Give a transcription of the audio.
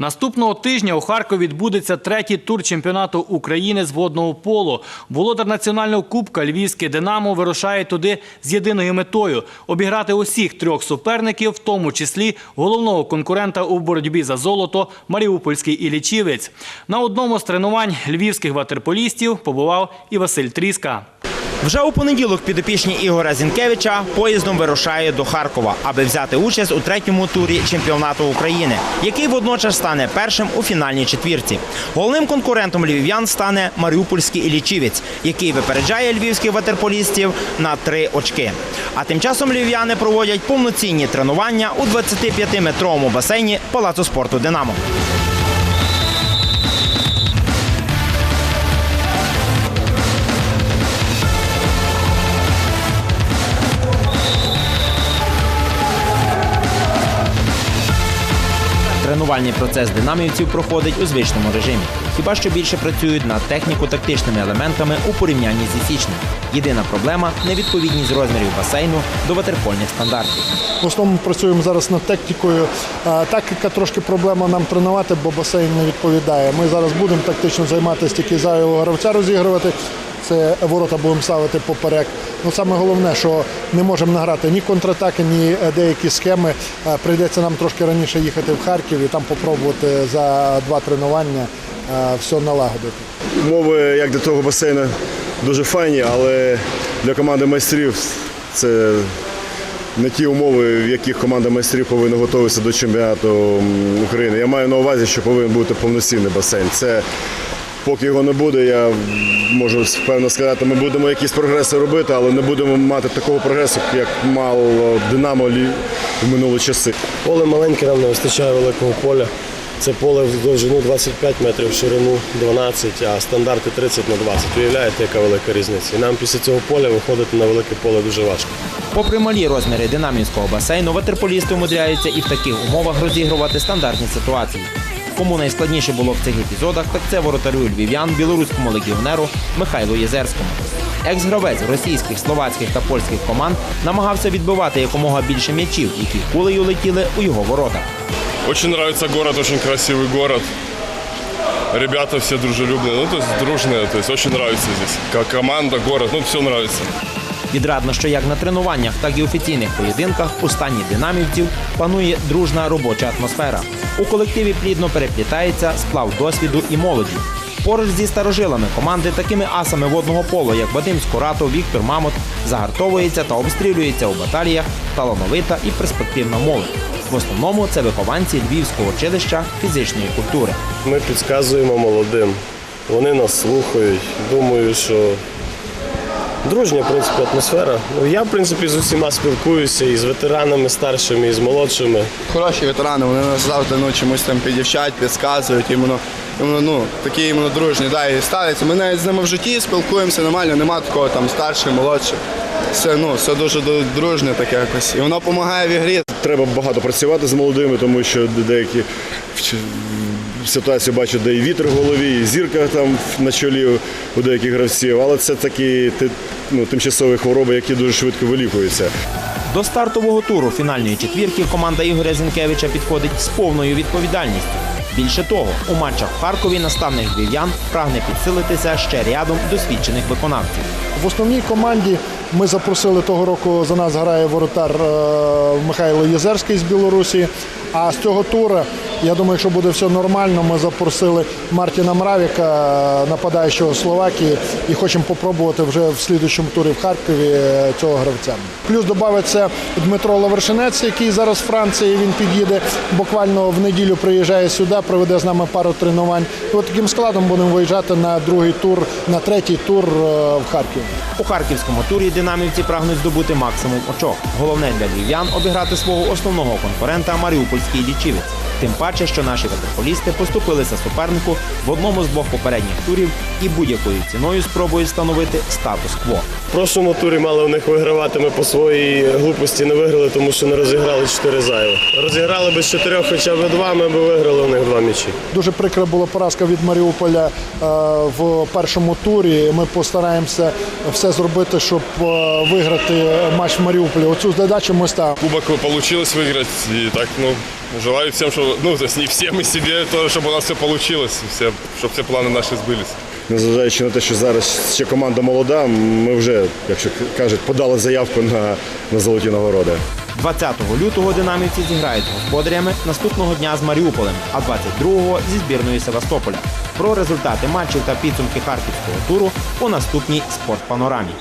Наступного тижня у Харкові відбудеться третій тур чемпіонату України з водного поло. Володар національного кубка Львівське Динамо вирушає туди з єдиною метою обіграти усіх трьох суперників, в тому числі головного конкурента у боротьбі за золото Маріупольський Іллічівець. На одному з тренувань львівських ватерполістів побував і Василь Тріска. Вже у понеділок підопічні Ігоря Зінкевича поїздом вирушає до Харкова, аби взяти участь у третьому турі чемпіонату України, який водночас стане першим у фінальній четвірці. Головним конкурентом львів'ян стане Маріупольський Іллічівець, який випереджає львівських ватерполістів на три очки. А тим часом львів'яни проводять повноцінні тренування у 25-метровому басейні Палацу спорту Динамо. Тренувальний процес динамівців проходить у звичному режимі. Хіба що більше працюють над техніко-тактичними елементами у порівнянні зі січнем. Єдина проблема невідповідність розмірів басейну до ватерпольних стандартів. В основному працюємо зараз над тактикою. Тактика трошки проблема нам тренувати, бо басейн не відповідає. Ми зараз будемо тактично займатися тільки зайвого гравця розігрувати. Це ворота будемо ставити поперек. Ну саме головне, що не можемо награти ні контратаки, ні е, деякі схеми. Е, Прийдеться нам трошки раніше їхати в Харків і там попробувати за два тренування е, все налагодити. Умови як для того басейну дуже файні, але для команди майстрів це не ті умови, в яких команда майстрів повинна готуватися до чемпіонату України. Я маю на увазі, що повинен бути повноцінний басейн. Це поки його не буде, я можу впевнено сказати, ми будемо якісь прогреси робити, але не будемо мати такого прогресу, як мало Динамо в минулі часи. Поле маленьке, нам не вистачає великого поля. Це поле в довжину 25 метрів, в ширину 12, а стандарти 30 на 20. Уявляєте, яка велика різниця. І нам після цього поля виходити на велике поле дуже важко. Попри малі розміри динамівського басейну, ватерполісти умудряються і в таких умовах розігрувати стандартні ситуації. Кому найскладніше було в цих епізодах, так це воротарю львів'ян білоруському легіонеру Михайлу Єзерському. Екс-гравець російських, словацьких та польських команд намагався відбивати якомога більше м'ячів, які кулею летіли у його ворота. Очень нравится город, очень красивый город. Ребята все дружелюбные, ну то есть дружные, то есть очень нравится здесь. Как команда, город, ну все нравится. Відрадно, що як на тренуваннях, так і офіційних поєдинках у стані динамівців панує дружна робоча атмосфера. У колективі плідно переплітається сплав досвіду і молоді. Поруч зі старожилами команди такими асами водного полу, як Вадим Скуратов, Віктор Мамот, загартовується та обстрілюється у баталіях талановита і перспективна молодь. В основному це вихованці Львівського училища фізичної культури. Ми підказуємо молодим. Вони нас слухають. Думаю, що дружня, в принципі, атмосфера. Ну, Я, в принципі, з усіма спілкуюся і з ветеранами старшими, і з молодшими. Хороші ветерани, вони нас завжди ну, чомусь там підівчать, підказують, іменно, іменно, ну, такі іменно дружні, да, і ставляться. Ми навіть з ними в житті спілкуємося нормально, немає такого там старший, молодший. Все, ну, все дуже дружне таке якось. І воно допомагає в ігрі. Треба багато працювати з молодими, тому що деякі ситуацію бачать, де і вітер в голові, і зірка там на чолі у деяких гравців, але це такі ну, тимчасові хвороби, які дуже швидко вилікуються. До стартового туру фінальної четвірки команда Ігоря Зінкевича підходить з повною відповідальністю. Більше того, у матчах в Харкові наставник львів'ян прагне підсилитися ще рядом досвідчених виконавців. В основній команді ми запросили того року. За нас грає воротар е, Михайло Єзерський з Білорусі. А з цього тура, я думаю, якщо буде все нормально, ми запросили Мартіна Мравіка, нападаючого Словакії, і хочемо попробувати вже в слідчому турі в Харкові е, цього гравця. Плюс додається Дмитро Лавершинець, який зараз в Франції. Він під'їде буквально в неділю. Приїжджає сюди, проведе з нами пару тренувань. І от таким складом будемо виїжджати на другий тур, на третій тур е, в Харків. У харківському турі динамівці прагнуть здобути максимум очок. Головне для львів'ян обіграти свого основного конкурента Маріупольський лічівець. Тим паче, що наші ватерполісти поступилися супернику в одному з двох попередніх турів і будь-якою ціною спробують встановити статус-кво. В прошлому турі мали у них вигравати. Ми по своїй глупості не виграли, тому що не розіграли чотири зайвих. Розіграли би з чотирьох хоча б два, ми б виграли у них два м'ячі. Дуже прикра була поразка від Маріуполя е, в першому турі. Ми постараємося все зробити, щоб е, виграти матч в Маріуполі. Оцю задачу ми ставимо. Кубок получилось выиграть. И так, ну, желаю всем, что, ну, то есть не всем и себе тоже, чтобы у нас все получилось, все, чтобы все планы наши сбылись. Незважаючи на те, що зараз ще команда молода, ми вже, якщо кажуть, подали заявку на, на золоті нагороди. 20 лютого динамівці зіграють з господарями наступного дня з Маріуполем, а 22-го зі збірною Севастополя. Про результати матчів та підсумки харківського туру у наступній спортпанорамі.